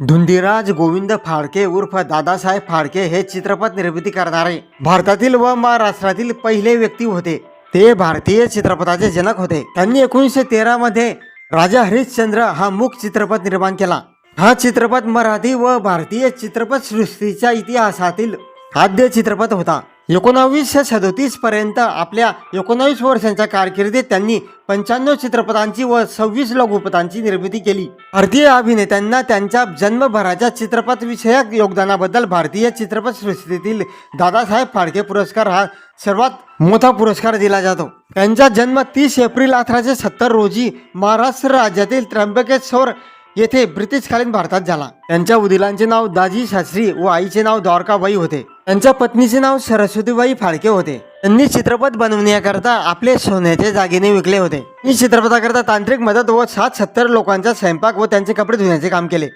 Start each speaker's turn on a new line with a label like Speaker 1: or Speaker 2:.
Speaker 1: धुंदीराज गोविंद फाळके उर्फ दादासाहेब फाळके हे चित्रपट निर्मिती करणारे. भारतातील व महाराष्ट्रातील पहिले व्यक्ती होते. ते भारतीय चित्रपटाचे जनक होते. त्यांनी एकोणीसशे तेरा मध्ये राजा हरिश्चंद्र हा मुख चित्रपट निर्माण केला. हा चित्रपट मराठी व भारतीय चित्रपट सृष्टीच्या इतिहासातील आद्य चित्रपट होता. एकोणावीसशे सदतीसपर्यंत आपल्या एकोणावीस वर्षांच्या कारकिर्दीत त्यांनी पंच्याण्णव चित्रपटांची व सव्वीस लघुपटांची निर्मिती केली. भारतीय अभिनेत्यांना त्यांच्या जन्मभराच्या चित्रपटविषयक योगदानाबद्दल भारतीय चित्रपट सृष्टीतील दादासाहेब फाळके पुरस्कार हा सर्वात मोठा पुरस्कार दिला जातो. त्यांचा जन्म तीस एप्रिल अठराशे सत्तर रोजी महाराष्ट्र राज्यातील त्र्यंबकेश्वर येथे ब्रिटिशकालीन भारतात झाला. त्यांच्या वडिलांचे नाव दाजी शास्त्री व आईचे नाव द्वारकाबाई होते. त्यांच्या पत्नीचे नाव सरस्वतीबाई फाळके होते. त्यांनी चित्रपट बनवण्याकरता आपले सोन्याचे दागिने विकले होते. ही चित्रपटाकरता तांत्रिक मदत व सात सत्तर लोकांचा स्वयंपाक व त्यांचे कपडे धुण्याचे काम केले.